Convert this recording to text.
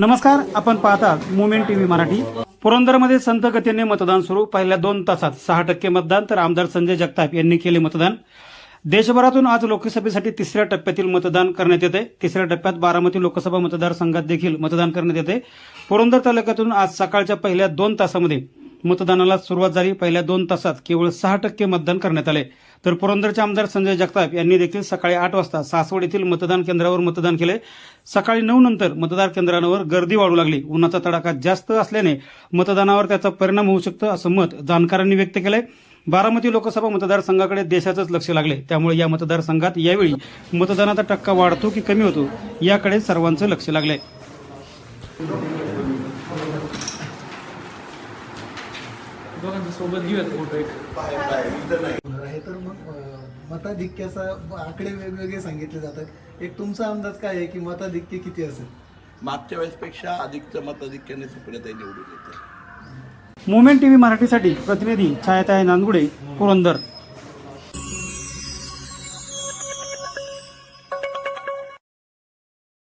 नमस्कार आपण पाहतात मुमेंट टीव्ही मराठी. पुरंदरमध्ये संत गतीने मतदान सुरू. पहिल्या दोन तासात सहा टक्के मतदान तर आमदार संजय जगताप यांनी केले मतदान. देशभरातून आज लोकसभेसाठी तिसऱ्या टप्प्यातील मतदान करण्यात येते. तिसऱ्या टप्प्यात बारामती लोकसभा मतदारसंघात देखील मतदान करण्यात येते. पुरंदर तालुक्यातून आज सकाळच्या पहिल्या दोन तासामध्ये मतदानाला सुरुवात झाली पहिल्या दोन तासात. केवळ सहा टक्के मतदान करण्यात आले. तर पुरंदरचे आमदार संजय जगताप यांनी देखील सकाळी आठ वाजता सासवड येथील मतदान केंद्रावर मतदान केले. सकाळी नऊ नंतर मतदार केंद्रांवर गर्दी वाढू लागली. उन्हाचा तडाखा जास्त असल्याने मतदानावर त्याचा परिणाम होऊ शकतो असं मत जाणकारांनी व्यक्त केलंय. बारामती लोकसभा मतदारसंघाकडे देशाचंच लक्ष लागले. त्यामुळे या मतदारसंघात यावेळी मतदानाचा टक्का वाढतो की कमी होतो याकडे सर्वांचं लक्ष लागले दोघांचा सोबत घेऊयात फोटो एक. होणार आहे तर मग अं, मताधिक्याचा आकडे वेगवेगळे सांगितले जातात. एक तुमचा अंदाज काय आहे की मताधिक्य किती असेल? मागच्या वेळेसपेक्षा अधिकचं मताधिक्याने सुप्रियाताई निवडून येते मुवमेंट टीव्ही मराठीसाठी प्रतिनिधी छायाताई नांदगुडे पुरंदर.